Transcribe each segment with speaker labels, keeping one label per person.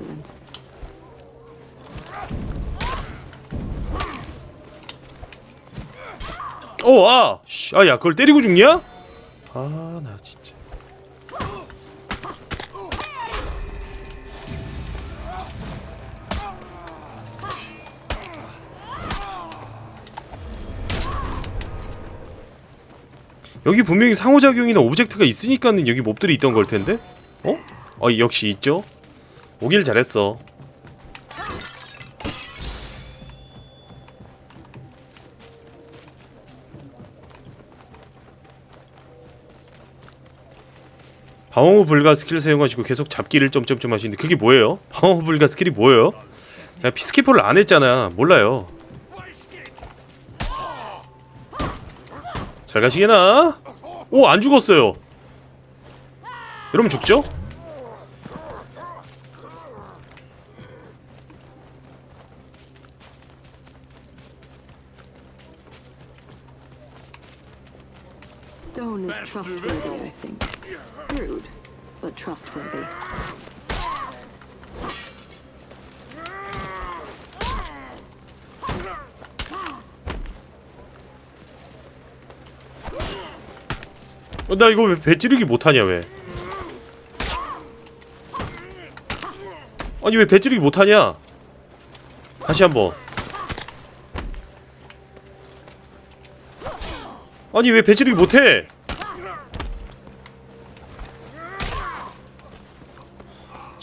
Speaker 1: vigilant.
Speaker 2: 어, 아, 씨, 아, 야, 그걸 때리고 죽냐? 아, 나 진짜. 여기 분명히 상호작용이나 오브젝트가 있으니까는 여기 몹들이 있던 걸 텐데? 어? 어, 역시 있죠. 오길 잘했어. 방어구 불가 스킬 사용하시고 계속 잡기를 점점점 하시는데 그게 뭐예요? 방어구 불가 스킬이 뭐예요? 야 피스키퍼를 안 했잖아 몰라요 잘 가시게나? 오 안 죽었어요 이러면 죽죠?
Speaker 1: Trustworthy, I think. Rude, but trustworthy.
Speaker 2: 어, 나 이거 왜 배 찌르기 못하냐 왜 아니 왜 배 찌르기 못하냐 다시 한번 아니 왜 배 찌르기 못해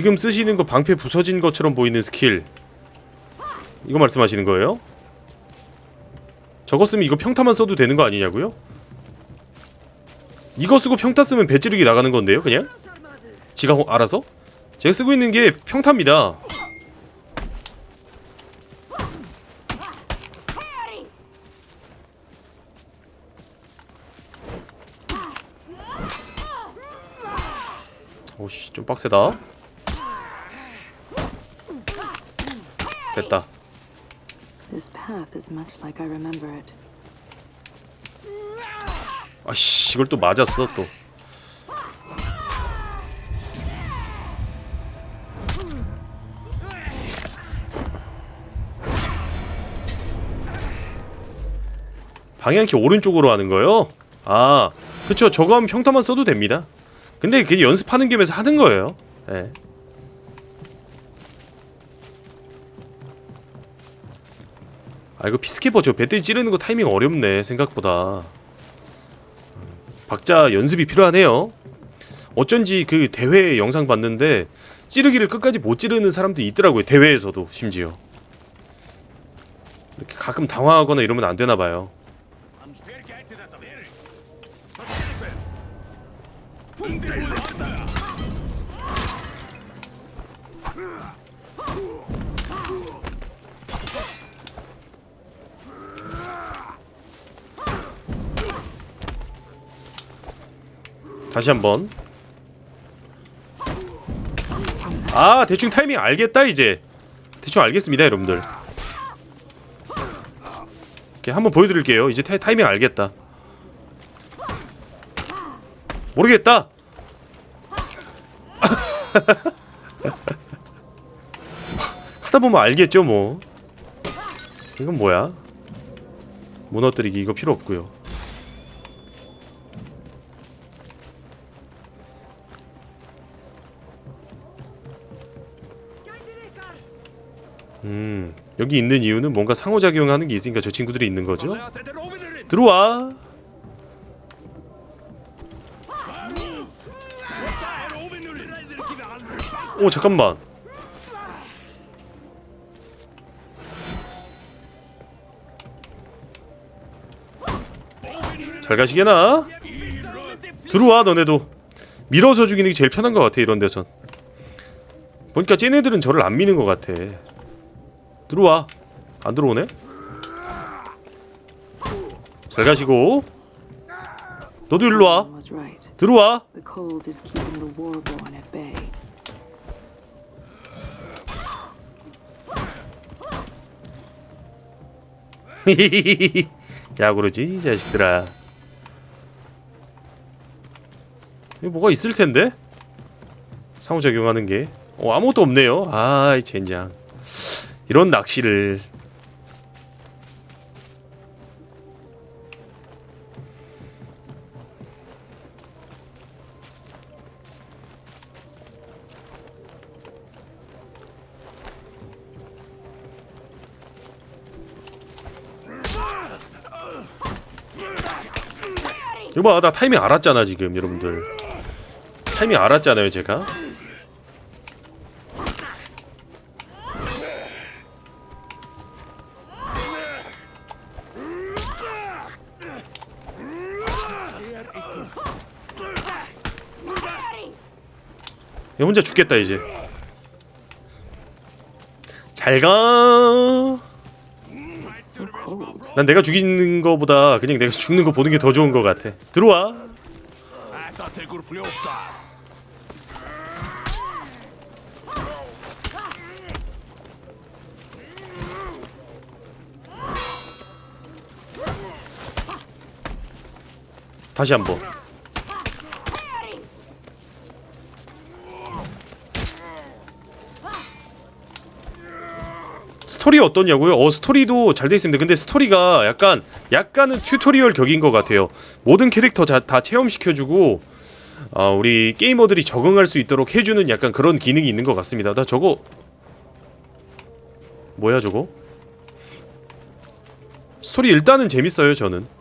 Speaker 2: 지금 쓰시는 거 방패 부서진 것처럼 보이는 스킬 이거 말씀하시는 거예요? 저거 쓰면 이거 평타만 써도 되는 거 아니냐고요? 이거 쓰고 평타 쓰면 배찌르기 나가는 건데요, 그냥? 지가 호- 알아서? 제가 쓰고 있는 게 평타입니다. 오씨, 좀 빡세다. 됐다.
Speaker 1: This path is much like I remember it.
Speaker 2: 아씨, 이걸 또 맞았어 또. 방향 키 오른쪽으로 하는 거요? 아, 그쵸. 저거 하면 평타만 써도 됩니다. 근데 그게 연습하는 겸해서 하는 거예요. 예. 아 이거 피스케이퍼 저 배터리 찌르는 거 타이밍 어렵네 생각보다 박자 연습이 필요하네요. 어쩐지 그 대회 영상 봤는데 찌르기를 끝까지 못 찌르는 사람도 있더라고요. 대회에서도 심지어. 이렇게 가끔 당황하거나 이러면 안 되나 봐요. 다시 한번. 아 대충 타이밍 알겠다 이제. 대충 알겠습니다 여러분들. 이렇게 한번 보여드릴게요. 이제 타, 타이밍 알겠다. 모르겠다. 하다 보면 알겠죠 뭐. 이건 뭐야? 무너뜨리기 이거 필요 없고요. 여기 있는 이유는 뭔가 상호작용하는 게 있으니까 저 친구들이 있는 거죠? 들어와. 오 잠깐만. 잘 가시게나? 들어와 너네도. 밀어서 죽이는 게 제일 편한 것 같아 이런 데선. 보니까 쟤네들은 저를 안 미는 것 같아. 들어와. 안 들어오네? 잘 가시고. 너도 일로 와. 들어와. 야 그러지 이 자식들아 이거 뭐가 있을 텐데 상호작용하는 게 어, 아무것도 없네요. 아이 젠장. 이런 낚시를 이거 봐, 나 타이밍 알았잖아 지금 여러분들. 타이밍 알았잖아요 제가. 얘 혼자 죽겠다 이제. 잘 가.
Speaker 1: So cold.
Speaker 2: 난 내가 죽이는 거보다 그냥 내가 죽는 거 보는 게 더 좋은 거 같아. 들어와. 다시 한번. 스토리 어떠냐고요? 어 스토리도 잘 돼 있습니다. 근데 스토리가 약간 약간은 튜토리얼 격인 것 같아요. 모든 캐릭터 다, 다 체험시켜주고 아 우리 게이머들이 적응할 수 있도록 해주는 약간 그런 기능이 있는 것 같습니다. 나 저거 뭐야 저거? 스토리 일단은 재밌어요 저는.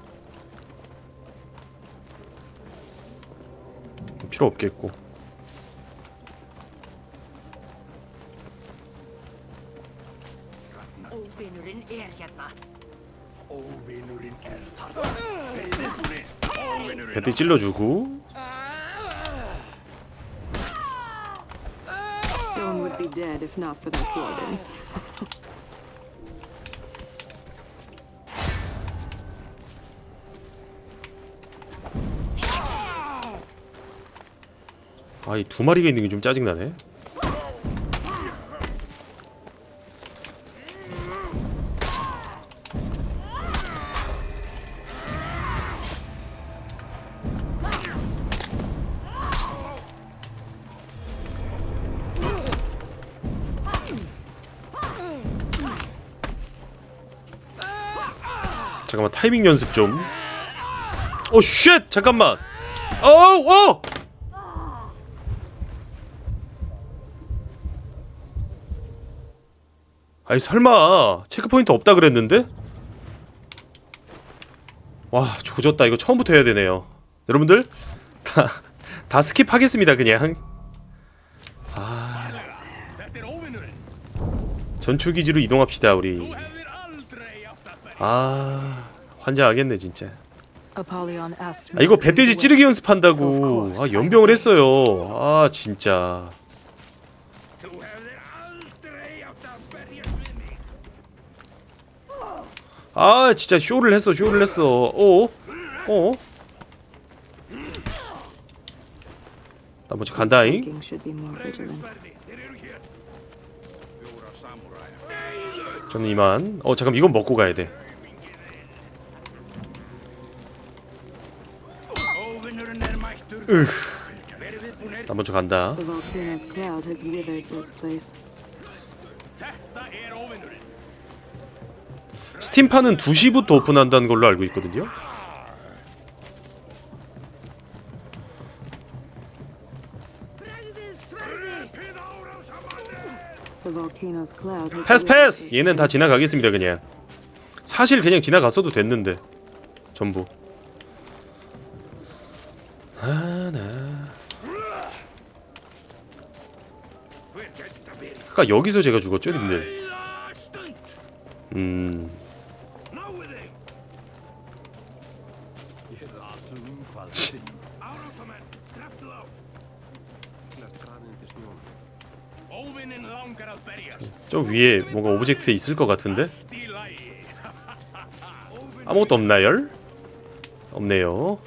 Speaker 2: 필요 없겠고.
Speaker 3: Er
Speaker 4: er.
Speaker 2: 배트 찔러주고
Speaker 1: Stone would be dead if not for that warden.
Speaker 2: 아 이 두 마리가 있는 게 좀 짜증나네 잠깐만 타이밍 연습 좀. 오 쉣! 잠깐만. 어우 어! 아니 설마 체크포인트 없다 그랬는데? 와 조졌다 이거 처음부터 해야 되네요 여러분들 다, 다 스킵하겠습니다 그냥
Speaker 4: óvinurinn.
Speaker 2: 전초기지로 이동합시다 우리. 아 환장하겠네 진짜 아 이거 배돼지. 찌르기 연습한다고 아 연병을 했어요 아 진짜 아 진짜 쇼를 했어 쇼를 했어 어? 어? 나 먼저 간다잉. 저는 이만 어 잠깐 이건 먹고 가야 돼
Speaker 4: er viðbúnir.
Speaker 2: 나 먼저 간다 스팀판은 2시부터 오픈한다는 걸로 알고 있거든요 패스 패스 얘는 다. 지나가겠습니다 그냥 사실 그냥 지나갔어도 됐는데 전부? 아까 여기서 제가 죽었죠 님들. 음
Speaker 4: berjast.
Speaker 2: 저 위에 뭔가 오브젝트 있을 것 같은데. 아무것도 없나요? 없네요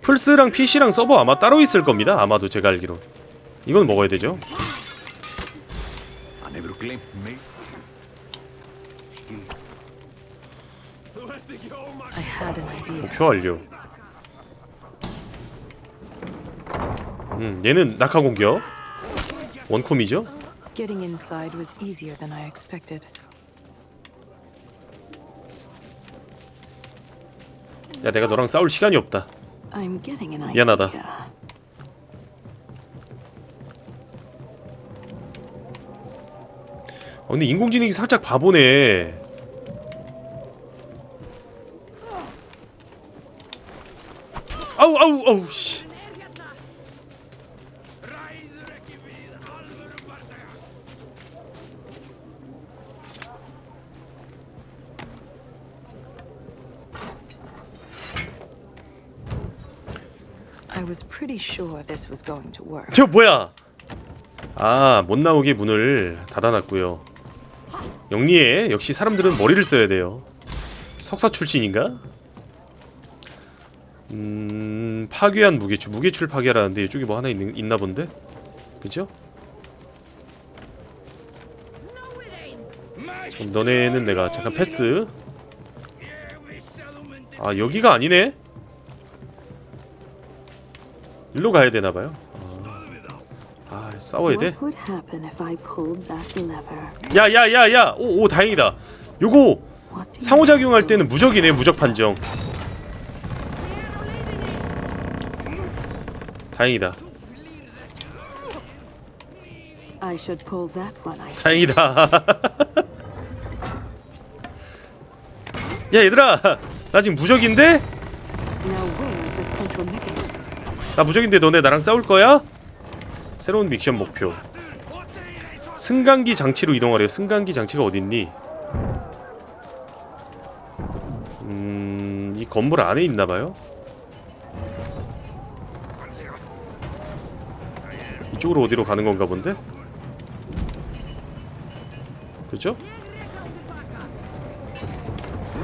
Speaker 2: 플스랑 PC랑 서버 아마 따로 있을 겁니다 아마도 제가 알기로 이건 먹어야 되죠
Speaker 4: Gleymt mig.
Speaker 1: I had an idea.
Speaker 2: 목표 완료 음, 얘는 낙하 공격. 원콤이죠?
Speaker 1: Getting inside was easier than I expected.
Speaker 2: 야, 내가 너랑 싸울 시간이 없다.
Speaker 1: I'm getting an idea.
Speaker 2: 미안하다. 어, 근데 인공지능이 살짝 바보네. 아우 아우 아우 씨.
Speaker 4: Ræður ekki við alvöru bardaga.
Speaker 1: I was pretty sure this was going to work.
Speaker 2: 저 뭐야? 아, 못 나오게 문을 닫아놨고요. 영리해. 역시 사람들은 머리를 써야 돼요. 석사 출신인가? 음, 파괴한 무게출. 무게출 파괴라는데 이쪽에 뭐 하나 있는, 있나 본데? 그죠? 그럼 너네는 내가 잠깐 패스. 아, 여기가 아니네. 일로 가야 되나 봐요. 아, 아 싸워야 돼. 야야야야 오, 오 다행이다 요거 상호작용할 때는 무적이네 무적 판정 다행이다 다행이다 야 얘들아 나 지금 무적인데? 나 무적인데 너네 나랑 싸울 거야? 새로운 미션 목표 승강기 장치로 이동하래요 승강기 장치가 어딨니? 음... 이 건물 안에 있나봐요? 이쪽으로 어디로 가는 건가 본데? 그죠?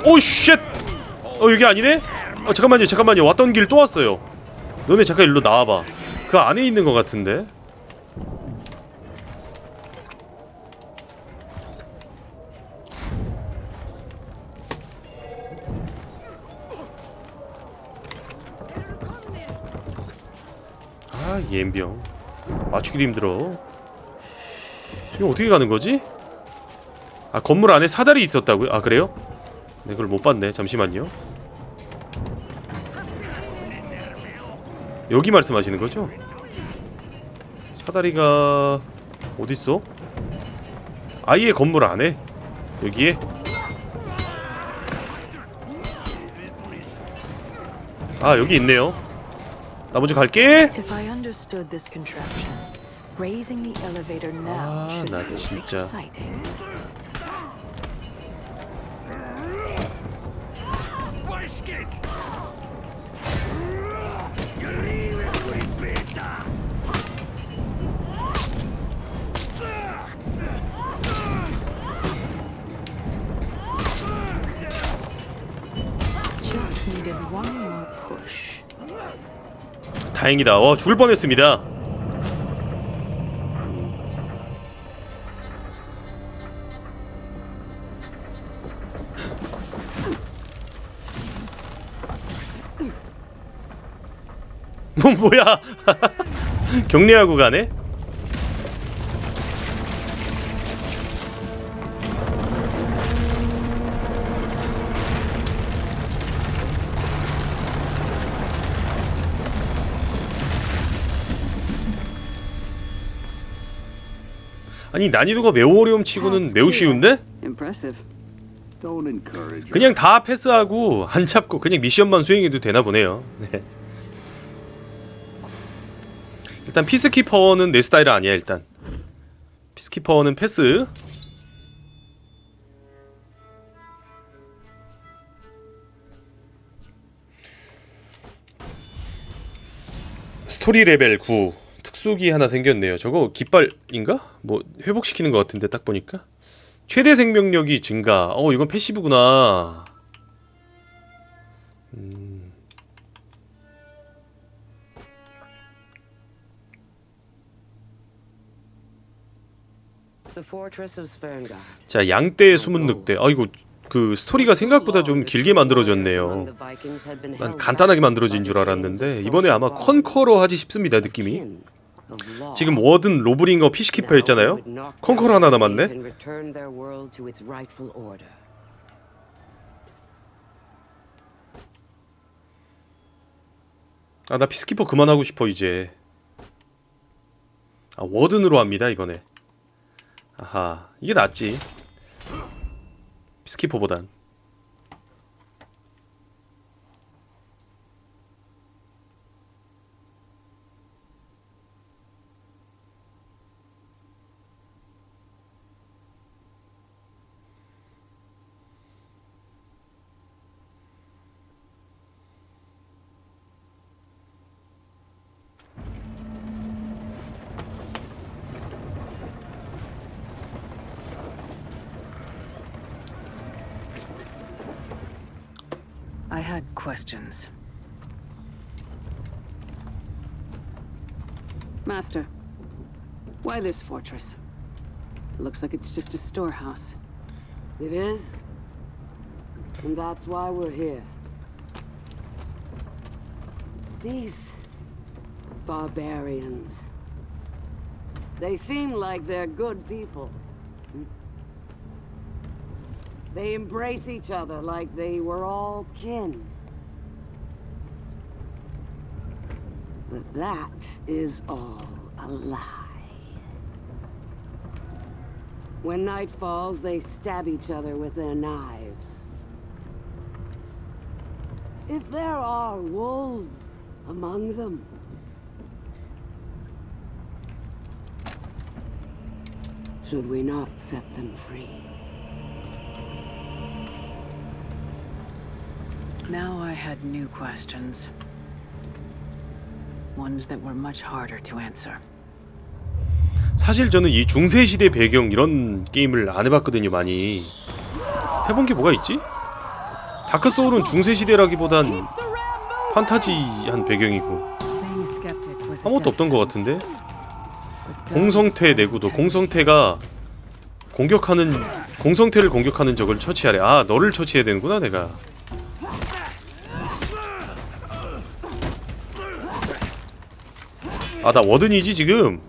Speaker 2: 오 쉣! 어 여기 아니네? 어 잠깐만요 잠깐만요 왔던 길 또 왔어요 너네 잠깐 일로 나와봐 그 안에 있는 것 같은데 아 옌병 맞추기 힘들어 지금 어떻게 가는 거지? 아 건물 안에 사다리 있었다고요? 아 그래요? 네 그걸 못 봤네 잠시만요 여기 말씀하시는 거죠? 사다리가 어딨어? 아예 건물 안에? 여기에? 아 여기 있네요 나 먼저 갈게
Speaker 1: If I understood this contraption, raising the elevator now
Speaker 2: 아,
Speaker 1: should
Speaker 2: 나
Speaker 1: be
Speaker 2: 진짜.
Speaker 1: exciting.
Speaker 2: 다행이다. 어 죽을 뻔했습니다. 뭐 뭐야? 격리하고 가네 아니 난이도가 매우 어려움 치고는 매우 쉬운데? 그냥 다 패스하고 안 잡고 그냥 미션만 수행해도 되나 보네요. 네. 일단 피스키퍼는 내 스타일 아니야 일단. 피스키퍼는 패스. 스토리 레벨 9 특수기 하나 생겼네요. 저거 깃발인가? 뭐 회복시키는 것 같은데 딱 보니까. 최대 생명력이 증가. 어, 이건 패시브구나. 자, 양떼의 숨은 늑대. 아, 이거 그 스토리가 생각보다 좀 길게 만들어졌네요. 난 간단하게 만들어진 줄 알았는데 이번에 아마 컨커러 하지 싶습니다 느낌이. 지금 워든 로브링거 피시키퍼였잖아요. 컨커러 하나 남았네. 아 나 피스키퍼 그만하고 싶어 이제. 아 워든으로 합니다 이번에. 아하 이게 낫지. 피스키퍼보단.
Speaker 1: I had questions. Master, why this fortress? It Looks like it's just a storehouse.
Speaker 5: It is. And that's why we're here. These barbarians. They seem like they're good people. They embrace each other like they were all kin. But that is all a lie. When night falls, they stab each other with their knives. If there are wolves among them, should we not set them free?
Speaker 1: Now I had new questions. Ones that were much harder to answer.
Speaker 2: 사실 저는 이 중세 시대 배경 이런 게임을 안 해봤거든요 많이. 해본 게 뭐가 있지? 다크 소울은 중세 시대라기보단 판타지한 배경이고 아무것도 없던 것. 같은데. 공성태 내구도 공성태가 공격하는 공성태를 공격하는 적을 처치하래. 아 너를 처치해야 되는구나 내가. 아 나 워든이지 지금.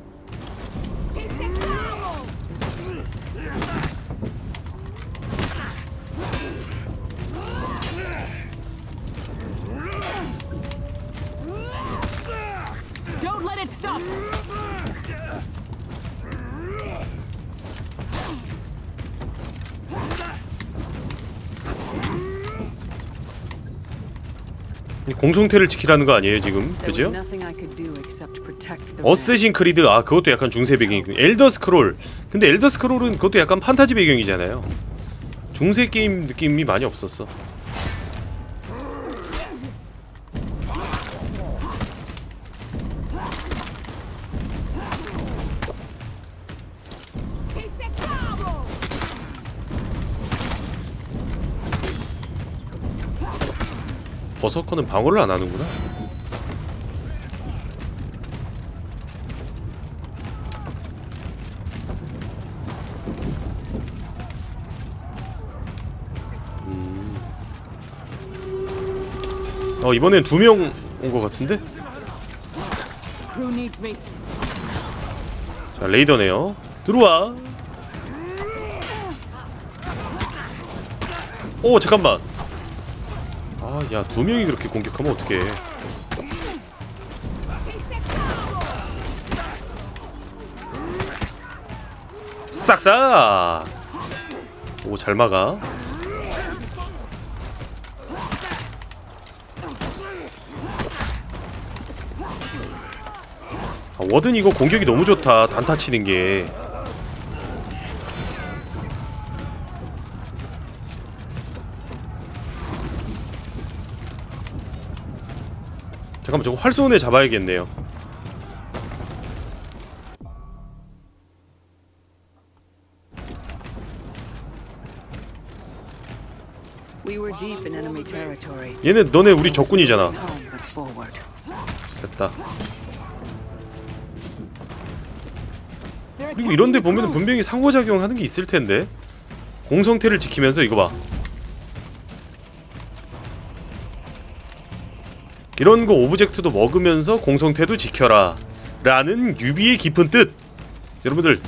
Speaker 2: 공성태를 지키라는 거 아니에요 지금? 그죠? 어쌔신 크리드 아 그것도 약간 중세 배경이고 엘더 스크롤 근데 엘더 스크롤은 그것도 약간 판타지 배경이잖아요. 중세 게임 느낌이 많이 없었어. 버서커는 방어를 안 하는구나 어 이번엔 두 명 온 것 같은데? 자 레이더네요. 들어와. 오 잠깐만. 아야 두 명이 그렇게 공격하면 어떡해. 싹싹! 오 잘 막아 워든 이거 공격이 너무 좋다. 단타 치는 게. 잠깐만 저거 애 잡아야겠네요.
Speaker 1: We were deep in enemy territory.
Speaker 2: 얘네 너네 우리 적군이잖아. 됐다 그리고 이런데 보면 분명히 상호작용하는 게 있을 텐데. 공성태를 지키면서 이거 봐. 이런 거 오브젝트도 먹으면서 공성태도 지켜라. 라는 유비의 깊은 뜻. 여러분들